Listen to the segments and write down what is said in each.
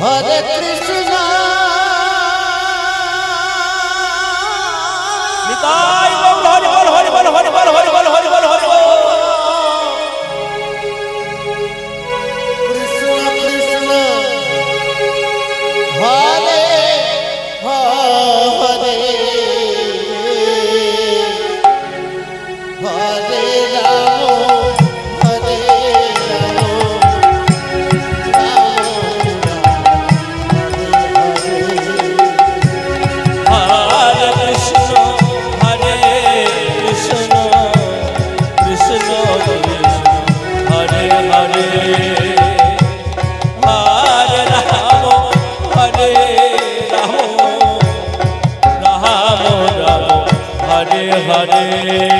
Hare Krishna মহামোরা Hare Hare.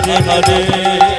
Hare Hare